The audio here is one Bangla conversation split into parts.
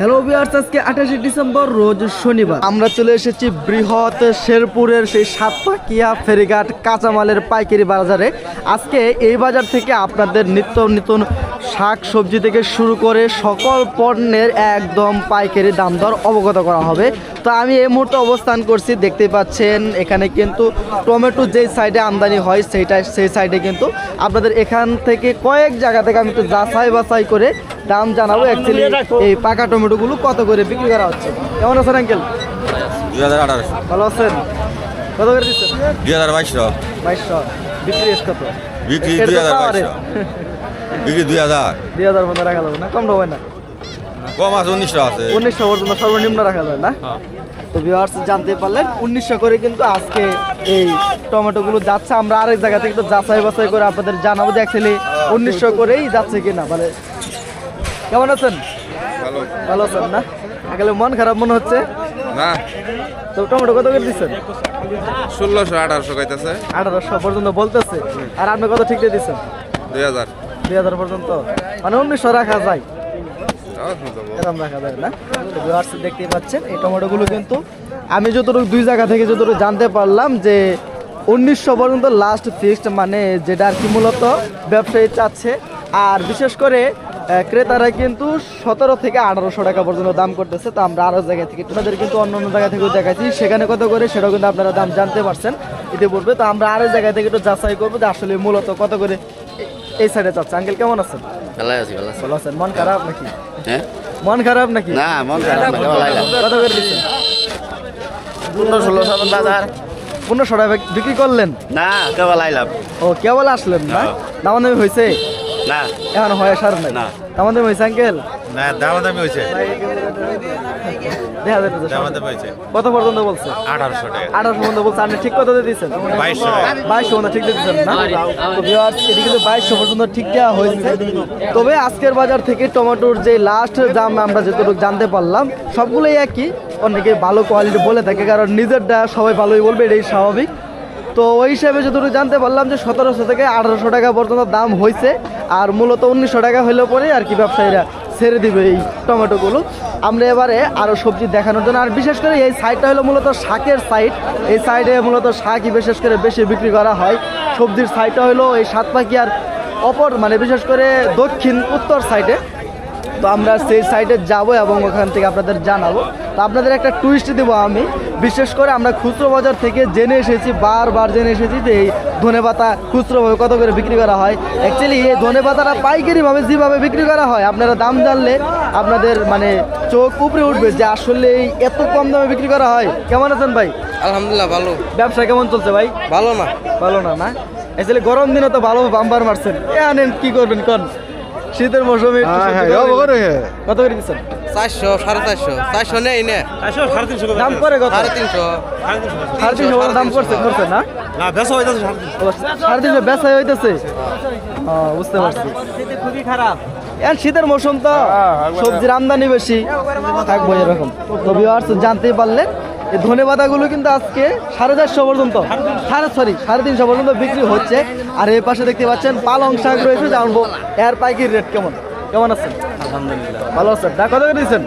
হ্যালো ভিউয়ার্স আজকে আঠাশে ডিসেম্বর, রোজ শনিবার। আমরা চলে এসেছি বৃহৎ শেরপুরের সেই সাতপাকিয়া ফেরিঘাট কাঁচামালের পাইকারি বাজারে। আজকে এই বাজার থেকে আপনাদের নিত্য নতুন শাক সবজি থেকে শুরু করে সকল পণ্যের একদম পাইকারি দাম দর অবগত করা হবে। তো আমি এই মুহূর্তে অবস্থান করছি দেখতে পাচ্ছেন, এখানে কিন্তু টমেটো যেই সাইডে আমদানি হয়, সেইটা সেই সাইডে কিন্তু আপনাদের এখান থেকে কয়েক জায়গা থেকে আমি একটু যাচাই বাছাই করে দাম জানাব। অ্যাকচুয়ালি এই পাকা টমেটোগুলো কত করে বিক্রি করা হচ্ছে? কেমন আছেন আঙ্কেল? দুই হাজার আঠারোশো। ভালো আছেন? কত করে দিচ্ছেন? দুই হাজার বাইশশো। বাইশশো। বিক্রি কত? বিক্রি দুই হাজার বাইশশো। বিক্রি দুই হাজার। দুই হাজার মতো রাখা যাবে না? কম হবে না? কম আছে উনিশশো আছে। উনিশশো পর্যন্ত সর্বনিম্ন রাখা যায় না? তো ভিউয়ার্স জানতে পারলেন উনিশশো করে কিন্তু আজকে এই টমেটোগুলো যাচ্ছে। আমরা আরেক জায়গা থেকে তো যাচাই বাছাই করে আপনাদের জানাব যে অ্যাকচুয়ালি উনিশশো করেই যাচ্ছে কিনা। মানে কেমন আছেন? ভালো। আছেন না? মন খারাপ মনে হচ্ছে? না। তো টমেটো কত করে দিচ্ছেন? ষোলোশো আঠারোশো কইতেছে। আঠারোশো পর্যন্ত বলতেছে। আর আপনি কত ঠিক দিয়ে দিচ্ছেন? দুই হাজার। দুই হাজার পর্যন্ত। মানে উনিশশো রাখা যায়। এরকম রাখা যায় না। তো দেখতেই পাচ্ছেন এই টমেটোগুলো কিন্তু আমি যতটুকু দুই জায়গা থেকে যতটুকু জানতে পারলাম যে উনিশশো পর্যন্ত লাস্ট ফিক্সড মানে যেটা আর কি মূলত ব্যবসায়ী চাচ্ছে। আর বিশেষ করে ক্রেতারা কিন্তু সতেরো থেকে আঠারোশো টাকা পর্যন্ত দাম করতেছে। তো আমরা আরও জায়গা থেকে তোমাদের কিন্তু অন্য অন্য জায়গা থেকেও দেখাচ্ছি সেখানে কত করে সেটাও কিন্তু আপনারা দাম জানতে পারছেন ইতিপূর্বে। তো আমরা আরও জায়গা থেকে একটু যাচাই করব যে আসলে মূলত কত করে এই সাইডে চাচ্ছে আঙ্কেল কেমন আছেন? ভালো আছি ভালো আছি। ভালো আছেন? মন খারাপ নাকি? হ্যাঁ? মন খারাপ নাকি? না মন খারাপ না কত করে দিচ্ছেন? পনেরো ষোলো সাতন বাজার পনেরোশো টাকা বিক্রি করলেন? না কেবল আইলাম। ও কেবল আসলেন না? দামাদামি হয়েছে? না। এখন হয় সার নাই? না। দামাদামি হয়েছে আঙ্কেল না দাম দামি হয়েছে। দেখা যাচ্ছে দাম দামি হয়েছে। কত পর্যন্ত বলছে? আঠারোশো টাকা। আঠারোশো পর্যন্ত বলছে আপনি ঠিক কত দিয়ে বাইশশো বাইশশো পর্যন্ত ঠিক দিয়ে না? তো viewers, বাইশশো পর্যন্ত ঠিক দেওয়া হয়েছে। তবে আজকের বাজার থেকে টমেটোর যে লাস্ট দাম আমরা যতটুকু জানতে পারলাম সবগুলোই একই। অনেকে ভালো কোয়ালিটি বলে থাকে কারণ নিজেরটা সবাই ভালোই বলবে এটাই স্বাভাবিক। তো ওই হিসাবে যতটুকু জানতে পারলাম যে সতেরোশো থেকে আঠারোশো টাকা পর্যন্ত দাম হয়েছে। আর মূলত উনিশশো টাকা হলেও পরে আর কি ব্যবসায়ীরা ছেড়ে দিবে এই টমেটোগুলো। আমরা এবারে আরও সবজি দেখানোর জন্য, আর বিশেষ করে এই সাইডটা হলো মূলত শাকের সাইড এই সাইডে মূলত শাকই বিশেষ করে বেশি বিক্রি করা হয়। সবজির সাইডটা হলো এই সাত পাখি আর অপর মানে বিশেষ করে দক্ষিণ, উত্তর সাইডে তো আমরা সেই সাইডে যাব এবং ওখান থেকে আপনাদের জানাব। তো আপনাদের একটা টুইস্ট দেবো আমি। বিশেষ করে আমরা খুচরো বাজার থেকে জেনে এসেছি বারবার জেনে এসেছি যে এই ধনে পাতা খুচরোভাবে কত করে বিক্রি করা হয়। অ্যাকচুয়ালি এই ধনে পাতাটা পাইকারিভাবে যেভাবে বিক্রি করা হয় আপনারা দাম জানলে আপনাদের মানে চোখ উপরে উঠবে যে আসলে এই এত কম দামে বিক্রি করা হয়। কেমন আছেন ভাই? আলহামদুলিল্লাহ ভালো। ব্যবসা কেমন চলছে ভাই? ভালো না। ভালো না না? আসলে গরম দিনে তো ভালো বাম্বার মারছেন। এ আনেন কি করবেন কোন? শীতের মৌসুমে করে নিন। কত করে দিচ্ছেন? চারশো সাড়ে চারশো। চারশো নেই নে। দাম করে কত? সাড়ে তিনশো। সাড়ে তিনশো দাম করছে করছে না? সাড়ে তিনশো। বেচা হইতেছে? বুঝতে পারছি। খুবই খারাপ। এখন শীতের মৌসুম তো সবজির আমদানি বেশি। থাকব এরকম। তো ভিউয়ার্স জানতেই পারলেন এই ধনে পাতাগুলো কিন্তু আজকে সাড়ে চারশো পর্যন্ত সাড়ে সরি সাড়ে তিনশো পর্যন্ত বিক্রি হচ্ছে। আর এই পাশে দেখতে পাচ্ছেন পালং শাক রয়েছে জানব এর পাইকির রেট কেমন? কেমন আছেন? আলহামদুলিল্লাহ। ভালো আছেন? না কত করে দিচ্ছেন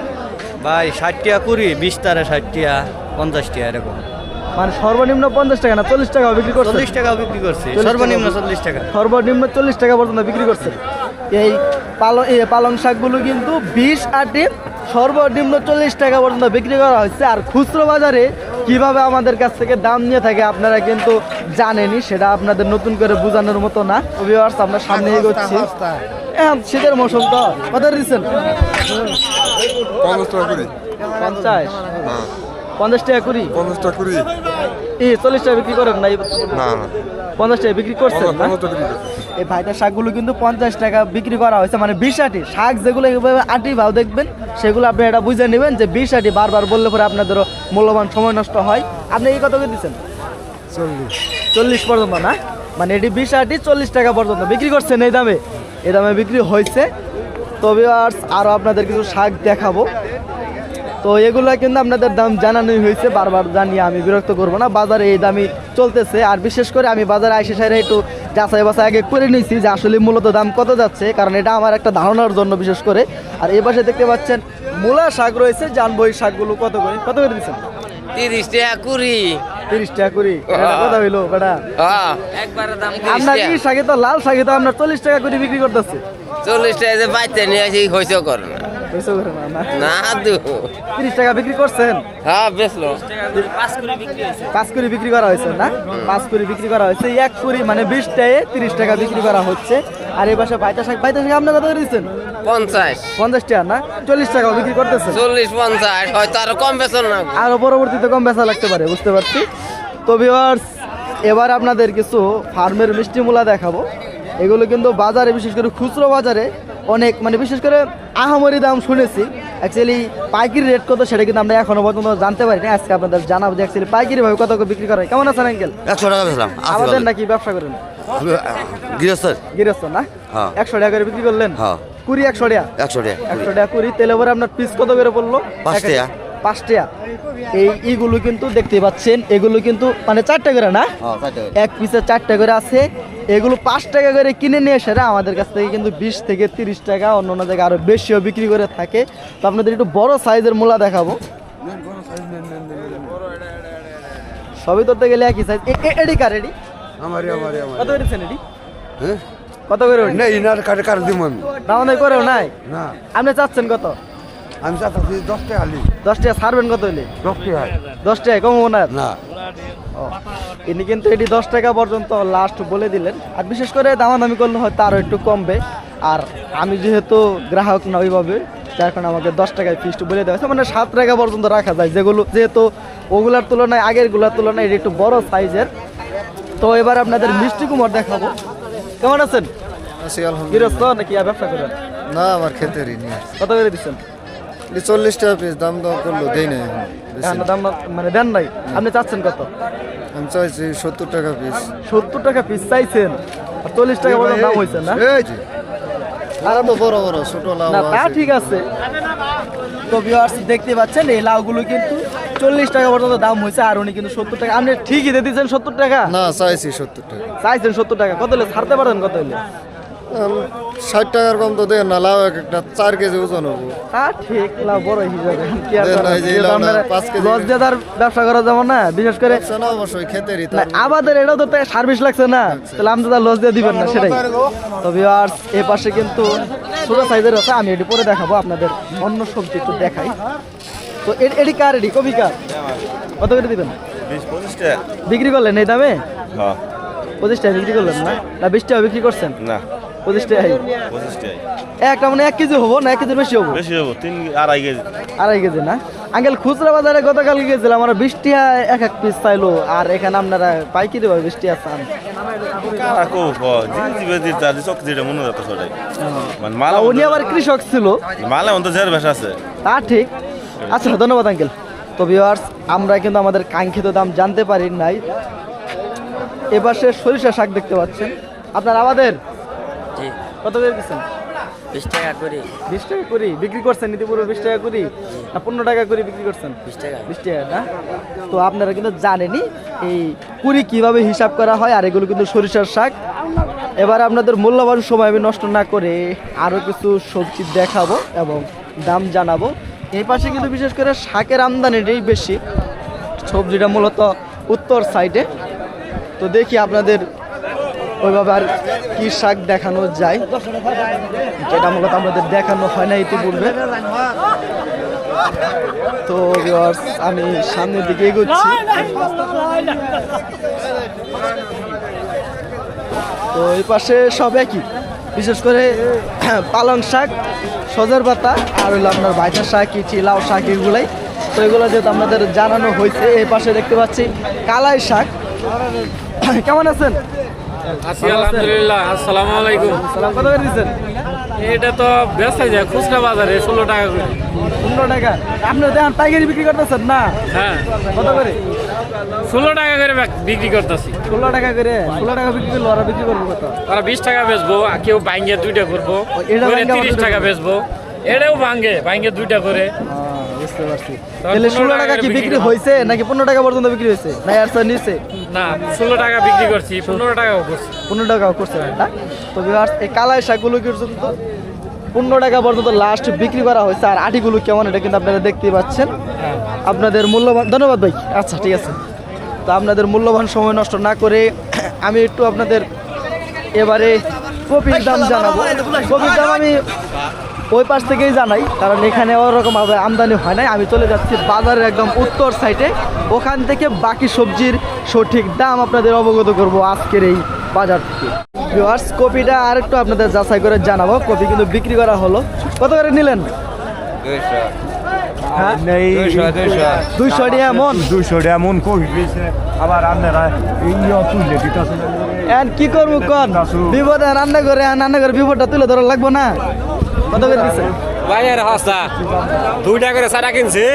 ভাই ষাট টাকা কুড়ি বিশ টাকা ষাট পঞ্চাশ টাকা এরকম। মানে সর্বনিম্ন পঞ্চাশ টাকা না চল্লিশ টাকা বিক্রি করছে চল্লিশ টাকা বিক্রি করছি। সর্বনিম্ন চল্লিশ টাকা। সর্বনিম্ন চল্লিশ টাকা পর্যন্ত বিক্রি করছে এই পালং এই পালং শাকগুলো কিন্তু বিশ আটি সর্বনিম্ন চল্লিশ টাকা পর্যন্ত বিক্রি করা হচ্ছে। আর খুচরো বাজারে কীভাবে আমাদের কাছ থেকে দাম নিয়ে থাকে আপনারা কিন্তু জানেনি সেটা আপনাদের নতুন করে বোঝানোর মতো না। ভিউয়ার্স আমরা সামনে এগোচ্ছি। হ্যাঁ শীতের মৌসুম তো। কত দিচ্ছেন? পঞ্চাশ পঞ্চাশ। হ্যাঁ। পঞ্চাশ টাকা কুড়ি। পঞ্চাশ টাকা কুড়ি। এই চল্লিশ টাকা বিক্রি করেন না পঞ্চাশ টাকা বিক্রি করছেন না? পঞ্চাশ টাকা বিক্রি করছি। এই ভাইটার শাকগুলো কিন্তু পঞ্চাশ টাকা বিক্রি করা হয়েছে মানে বিশ আটি। শাক যেগুলো এভাবে আটি ভাও দেখবেন সেগুলো আপনি এটা বুঝে নেবেন যে বিশ আটি বারবার বললে পরে আপনাদেরও মূল্যবান সময় নষ্ট হয়। আপনি এই কত করে দিচ্ছেন? চল্লিশ। চল্লিশ পর্যন্ত না? মানে এটি বিশ আটি চল্লিশ টাকা পর্যন্ত বিক্রি করছেন এই দামে। এই দামে বিক্রি হয়েছে। তবে আর আরও আপনাদের কিছু শাক দেখাবো। তো এগুলো কিন্তু আপনাদের দাম জানানোই হয়েছে বারবার জানিয়ে আমি বিরক্ত করব না। বাজারে এই দামই চলতেছে আর বিশেষ করে আমি বাজারে আইসে সাইরে একটু যাচাই বাছাই আগে করে নিয়েছি যে আসলে মূলত দাম কত যাচ্ছে কারণ এটা আমার একটা ধারণার জন্য বিশেষ করে। আর এই পাশে দেখতে পাচ্ছেন মূলা শাক রয়েছে জানব এই শাকগুলো কত করে? কত করে দিচ্ছেন? তিরিশ টাকা কুড়ি। তিরিশ টাকা করি এটা কথা হইল বেটা? হ্যাঁ। দাম আপনার এই শাকে তো লাল শাকে তো আপনার চল্লিশ টাকা করে বিক্রি করতেছে? চল্লিশ টাকা যে বাচ্চা নিয়ে আসি হয়েছে করে না না। তিরিশ টাকা বিক্রি করছেন? হ্যাঁ বেচলো। পাঁচ কুড়ি বিক্রি করা হয়েছে না? পাঁচ কুড়ি বিক্রি করা হয়েছে এক কুড়ি মানে তিরিশ টাকা বিক্রি করা হচ্ছে। আর এই পাশে বাইতা শাক বাইতা শাক আপনার কত করে দিচ্ছেন? পঞ্চাশ। পঞ্চাশ টাকা না? চল্লিশ টাকা বিক্রি করতেছেন? চল্লিশ পঞ্চাশ হয়তো আরও কম বেচন না। আরও পরবর্তীতে কম বেচা লাগতে পারে বুঝতে পারছি? তো ভিউয়ার্স এবার আপনাদের কিছু ফার্মের মিষ্টি মূলা দেখাবো। এগুলো কিন্তু বাজারে বিশেষ করে খুচরো বাজারে অনেক মানে বিশেষ করে আহামরি দাম শুনেছি। অ্যাকচুয়ালি পাইকারি রেট কত সেটা কিন্তু আমরা এখনও পর্যন্ত জানতে পারি না আজকে আপনাদের জানাব যে অ্যাকচুয়ালি পাইকারি ভাবে কত বিক্রি করা হয়। কেমন আছেন আঙ্কেল? একশো টাকা বেচলাম। আমাদের নাকি ব্যবসা করেন? গৃহস্থ? গৃহস্থ না? হ্যাঁ। একশো টাকা করে বিক্রি করলেন? হ্যাঁ। কুড়ি একশো টাকা? একশো টাকা। একশো টাকা কুড়ি তেলে ভরে আপনার পিস কত করে পড়ল? পাঁচ টাকা। পাঁচ টাকা এই ইগুলো কিন্তু দেখতে পাচ্ছেন এগুলো কিন্তু মানে চারটা করে না? হ্যাঁ, চার টাকা। এক পিসে চারটা করে আছে। এগুলো পাঁচ টাকা করে কিনে নিয়ে এসে আমাদের কাছ থেকে কিন্তু বিশ থেকে তিরিশ টাকা অন্য অন্য জায়গায় আরও বেশিও বিক্রি করে থাকে। তো আপনাদের একটু বড় সাইজের মূলা দেখাবো। সবই ধরতে গেলে একই সাইজ এডি কার এডি? আমারই আমারই আমার কত করেছেন এডি? হ্যাঁ? কত করে ওডি? নেই ইনার কাটে কার দিব আমি? দাম দাম করেও নাই? না। আপনি চাচ্ছেন কত? আমি চাচ্ছি দশ টাকা আলি দশ টাকা ছাড়বেন কত হইলে? দশ টাকা। দশ টাকা কমবো না? না। ইনি কিন্তু এটি দশ টাকা পর্যন্ত লাস্ট বলে দিলেন। আর বিশেষ করে দামাদামি করলে হয়তো আরও একটু কমবে। আর আমি যেহেতু গ্রাহক না ওইভাবে যার কারণে আমাকে দশ টাকায় ফিস্ট বলে দেওয়া হয়েছে। মানে সাত টাকা পর্যন্ত রাখা যায়। যেগুলো যেহেতু ওগুলার তুলনায় আগেরগুলার তুলনায় এটি একটু বড় সাইজের তো এবার আপনাদের মিষ্টি কুমার দেখাবো। কেমন আছেন? আছি আলহামদুলিল্লাহ। গৃহস্থ নাকি আর ব্যবসা করেন? না আমার খেতেরই নিয়ে কত করে দিচ্ছেন? চল্লিশ টাকা পিস দাম দাম করল দেই এখন। দাম মানে দেন নাই। আপনি চাচ্ছেন কত? আমি চাইছি সত্তর টাকা পিস সত্তর টাকা পিস চাইছেন? আর চল্লিশ টাকা পর্যন্ত দাম হয়েছে না? এই আর তো বড় বড় ছোট লাউ না তা আছে। ঠিক আছে। তো ভিউয়ার্স দেখতে পাচ্ছেন এই লাউগুলো কিন্তু চল্লিশ টাকা পর্যন্ত দাম হয়েছে আর উনি কিন্তু সত্তর টাকা। আপনি ঠিকই দিয়ে দিচ্ছেন সত্তর টাকা? না চাইছি সত্তর টাকা। চাইছেন সত্তর টাকা। কত হলে ছাড়তে পারেন কত হলে? ষাট টাকার কম তো দেন না লাউ এক একটা চার কেজি ওজন হব। তা ঠিক লাভ বড় হিসাবে কি আর দেন না, এই যে যেহেতু লাউটা পাঁচ কেজি লস দিয়ে তার ব্যবসা করা যাব না বিশেষ করে না অবশ্যই খেতেরই তার আমাদের এটাও তো সার্ভিস লাগছে না। তাহলে আমি তো তার লস দিয়ে দিবেন না সেটাই। তো ভিউয়ার্স এ পাশে কিন্তু ছোট সাইজের আছে আমি এটি পরে দেখাবো আপনাদের অন্য সবজি একটু দেখাই। তো এ- এটি কার এটি? কবি কার? কত করে দিবেন? বিশ বিক্রি করলেন এই দামে? হ্যাঁ। পঁচিশ টাকা বিক্রি করলেন না? না বিশ টাকা বিক্রি করছেন? না। পঁচিশ টাকাই পঁচিশ টাকা একটা মানে এক কেজি হব না এক কেজির বেশি হব? বেশি হব তিন আড়াই কেজি। আড়াই কেজি না? আঙ্কেল খুচরা বাজারে গতকাল গেছিলাম আমরা বিশ টাকা এক এক পিস চাইলো আর এখানে আপনারা পাইকারি ভাবে বিশ টাকা চান। দিবে মনে উনি আবার কৃষক ছিল। মালা অন্ত আছে। তা ঠিক। আচ্ছা ধন্যবাদ আঙ্কেল। তো ভিউয়ার্স আমরা কিন্তু আমাদের কাঙ্ক্ষিত দাম জানতে পারি নাই। এবার সে সরিষা শাক দেখতে পাচ্ছেন। আপনার আমাদের কত করে দিচ্ছেন? বিশ টাকা করে। বিশ টাকা করি? বিক্রি করছেন নীতিপুরে বিশ টাকা করি? না পনেরো টাকা করে বিক্রি করছেন? বিশ টাকা। বিশ টাকা না? তো আপনারা কিন্তু জানেনই এই কুড়ি কীভাবে হিসাব করা হয় আর এগুলো কিন্তু সরিষার শাক। এবার আপনাদের মূল্যবান সময় আমি নষ্ট না করে আরও কিছু সবজি দেখাবো এবং দাম জানাব। এই পাশে কিন্তু বিশেষ করে শাকের আমদানিটাই বেশি। সবজিটা মূলত উত্তর সাইডে। তো দেখি আপনাদের ওইভাবে আর কি শাক দেখানো যায়? যেটা মূলত আমাদের দেখানো হয় না ইতিপূর্বে। তো আমি সামনের দিকে এগোচ্ছি। তো এই পাশে সব একই। বিশেষ করে, পালং শাক, সজের পাতা, আর হইল আপনার ভাইটা শাক, ইচি, লাউ শাক এগুলাই। তো এগুলো যেহেতু আমাদের জানানো হয়েছে, এই পাশে দেখতে পাচ্ছি কালাই শাক। কেমন আছেন? আছি আলহামদুলিল্লাহ। আসসালামু আলাইকুম। কত করে দিচ্ছেন? এটা তো ব্যস্ত যায় খুচরা বাজারে ষোলো টাকা করে। পনেরো টাকা। আপনি দেখেন পাইকারি বিক্রি করতেছেন না? হ্যাঁ। কত করে? ষোলো টাকা করে বিক্রি করতেছি। ষোলো টাকা করে? ষোলো টাকা বিক্রি করল ওরা বিক্রি করব কত? ওরা বিশ টাকা বেচবো আর কেউ ভাঙ্গে দুইটা করব। করে তিরিশ টাকা বেচবো। এটাও ভাঙ্গে ভাঙ্গে দুইটা করে। বুঝতে পারছি। তাহলে ষোলো টাকা কি বিক্রি হয়েছে নাকি পনেরো টাকা পর্যন্ত বিক্রি হয়েছে? না এর স্যার নিচে। না ষোলো টাকা বিক্রি করছি পনেরো টাকাও করছি। পনেরো টাকাও করছে না তো এই কালাই শাকগুলো পর্যন্ত পনেরো টাকা পর্যন্ত লাস্ট বিক্রি করা হয়েছে আর আটিগুলো কেমন এটা কিন্তু আপনারা দেখতেই পাচ্ছেন। আপনাদের মূল্যবান ধন্যবাদ ভাই। আচ্ছা ঠিক আছে। তো আপনাদের মূল্যবান সময় নষ্ট না করে আমি একটু আপনাদের এবারে কপির দাম জানাব। কপির দাম আমি ওই পাশ থেকেই জানাই কারণ এখানে ওরকমভাবে আমদানি হয় নাই। আমি চলে যাচ্ছি বাজারের একদম উত্তর সাইডে ওখান থেকে বাকি সবজির সঠিক দাম আপনাদের অবগত করব আজকের এই বাজার থেকে। ভিউয়ার্স কপিটা আর একটু আপনাদের যাচাই করে জানাব। কপি কিন্তু বিক্রি করা হলো। কত করে নিলেন? হ্যাঁ? দুইশো টাকা মন। দুইশো টাকা মন কপি আবার আপনারা এই তুললে কি করব কন? বিপদ রান্না করে রান্না করে বিপদটা তুলে ধরা লাগবো না? কত করে দিচ্ছে বাইরের হস্তা দুই টাকা করে চারা কিনছি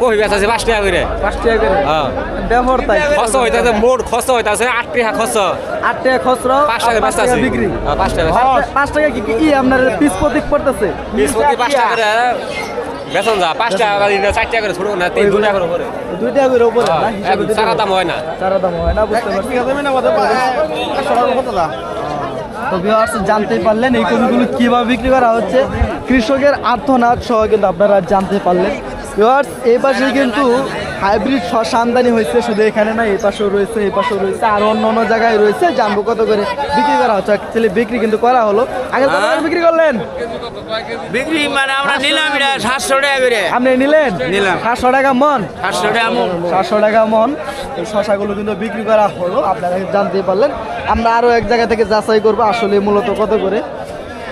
কহি বেচাছে পাঁচ টাকা করে। পাঁচ টাকা করে? হ্যাঁ ব্যবহার তাই। খরচ হইতাছে মোট খরচ হইতাছে আট টাকা খরচ। আট টাকা খুচরো পাঁচ টাকা টাকা বেচতাছি। বিক্রি। হ্যাঁ, পাঁচ টাকা পাঁচ টাকা- কি কি আপনার পিস প্রতীক পড়তেছে? বিশ প্রতি পাঁচ টাকা করে। বেতন যা পাঁচ টাকা করে দিন, চার টাকা করে ছোট না তিন দুই টাকা করে উপরে। দুই টাকা করে উপরে টাকা। দাম হয় না। চারা দাম হয় না বুঝতে পারছি। তো ভিউয়ার্স জানতেই পারলেন এই কপিগুলো কীভাবে বিক্রি করা হচ্ছে। কৃষকের আর্থনাদ সহ কিন্তু আপনারা জানতে পারলেন। ভিউয়ার্স এই পাশে কিন্তু হাইব্রিড শস্য আমদানি হয়েছে শুধু এখানে না এই পাশেও রয়েছে এই পাশেও রয়েছে আর অন্য অন্য জায়গায় রয়েছে। জানব কত করে বিক্রি করা হচ্ছে। অ্যাকচুয়ালি বিক্রি কিন্তু করা হলো। আগে বিক্রি করলেন? বিক্রি মানে আমরা নিলাম এটা সাতশো টাকা করে। আপনি নিলেন? নিলাম। টাকা মন? টাকা মন। সাতশো টাকা মন। শশাগুলো কিন্তু বিক্রি করা হলো আপনারা জানতে পারলেন। আমরা আরও এক জায়গা থেকে যাচাই করব আসলে মূলত কত করে।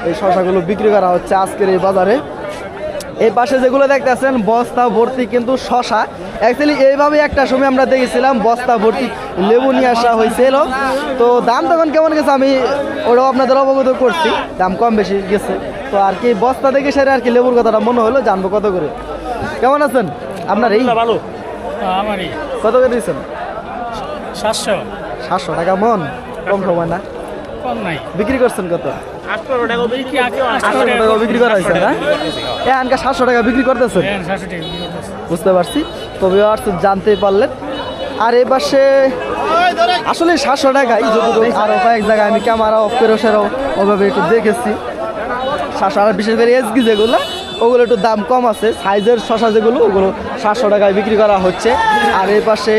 এই শশাগুলো বিক্রি করা হচ্ছে আজকের এই বাজারে। এই পাশে যেগুলো দেখতেছেন বস্তা ভর্তি কিন্তু শশা। অ্যাকচুয়ালি এইভাবে একটা সময় আমরা দেখেছিলাম বস্তা ভর্তি লেবু নিয়ে আসা হয়েছিল। তো দাম তখন কেমন গেছে আমি ওটাও আপনাদের অবগত করছি দাম কম বেশি গেছে। তো আর কি বস্তা দেখে সেটা আর কি লেবুর কথাটা মনে হলো জানব কত করে। কেমন আছেন? আপনার এই? ভালো। কত করে দিয়েছেন? সাতশো। সাতশো টাকা মন। কম সময় না? কম নাই। বিক্রি করছেন কত? আটশো টাকা বিক্রি করা হয়েছে না? এ আনকা সাতশো টাকা বিক্রি করতেছেন? বুঝতে পারছি। তবে আর জানতেই পারলেন। আর এই পাশে আসলে সাতশো টাকাই যতটুকু আরও কয়েক জায়গায় আমি ক্যামেরা অফ করে সেরাও ওভাবে একটু দেখেছি। সাতশো আর বিশেষ করে এসগি যেগুলো ওগুলো একটু দাম কম আছে। সাইজের শশা যেগুলো ওগুলো সাতশো টাকায় বিক্রি করা হচ্ছে। আর এই পাশে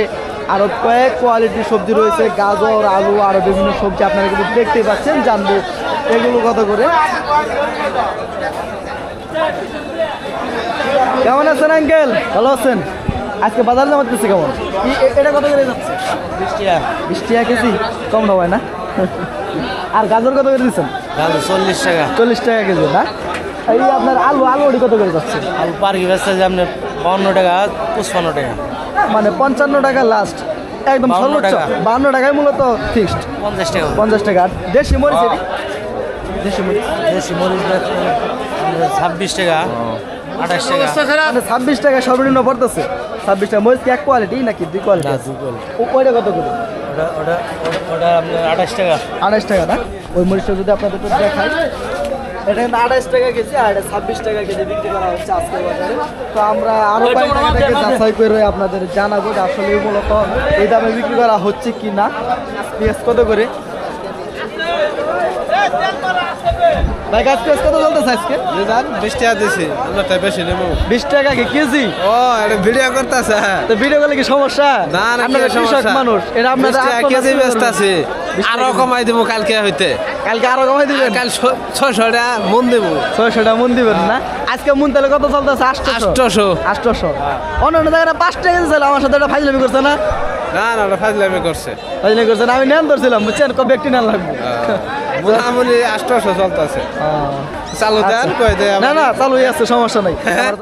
আরও কয়েক কোয়ালিটির সবজি রয়েছে গাজর আলু আরও বিভিন্ন সবজি আপনারা কিন্তু দেখতেই পাচ্ছেন জানব এগুলো কত করে। কেমন আছেন আঙ্কেল? ভালো আছেন? আজকে বাজার জামাতেছে কেমন? এটা কত করে যাচ্ছে? বিশ টাকা বিশ টাকা কেজি? কম হয় না। আর গাজর কত করে দিচ্ছেন? গাজর চল্লিশ টাকা। চল্লিশ টাকা কেজি না? এই আপনার আলু আলু ওটি কত করে যাচ্ছে? আলু পার্কি বেচতে যে আপনার বাউন্ন টাকা পঁচপান্ন টাকা। মানে পঞ্চান্ন টাকা লাস্ট একদম 52 সর্বোচ্চ। টাকা। বান্ন টাকায় মূলত ফিক্সড পঞ্চাশ টাকা। পঞ্চাশ টাকা। আর দেশি মরিচ দেশি মরিচ। দেশি মরিচ ছাব্বিশ টাকা। আঠাশ টাকা। মানে ছাব্বিশ টাকা সর্বনিম্ন পড়তেছে। ছাব্বিশ টাকা মরিচ কি এক কোয়ালিটি নাকি দুই কোয়ালিটি। ওইটা কত করে? ওটা ওটা ওটা আপনার আঠাশ টাকা। আঠাশ টাকা না? ওই মরিচটা যদি আপনাদের একটু দেখাই। এটা কিন্তু আঠাশ টাকা কেজি আর এটা ছাব্বিশ টাকা কেজি বিক্রি করা হচ্ছে আজকের বাজারে। তো আমরা আরও কয়েক যাচাই করে আপনাদের জানাব যে আসলে মূলত এই দামে বিক্রি করা হচ্ছে কি না পেঁয়াজ কত করে? ভাই গাছ পেঁয়াজ কত চলতেছে আজকে? বিশ টাকা দিছি আমরা তাই বেশি নেব। বিশ টাকা কি কেজি? ও এটা ভিডিও করতেছে তো ভিডিও করলে কি সমস্যা? না, না, আপনারা কৃষক সমস্যা? মানুষ এটা আপনাদের কেজি ব্যস্ত আছে। আরও কমাই দেবো কালকে হইতে। কালকে আরও কমাই দিবেন? কাল ছশো টাকা মন দেবো। ছয়শো টাকা মন দিবেন না? আজকে মন তাহলে কত চলতেছে? আটশো আটশোশো। আটশোশো। অন্য অন্য জায়গায় পাঁচ টাকা ছিল আমার সাথে একটা ফাইজলামি করছে না? না না ওটা ফাজলামি করছে। ফাইজলামি করছে না আমি নেন ধরছিলাম বুঝছেন? কবে একটি নেন লাগবে? মোটামুটি আটশোশো চলতেছে। চালু দেন কই দেয় না না চালুই আছে সমস্যা নাই।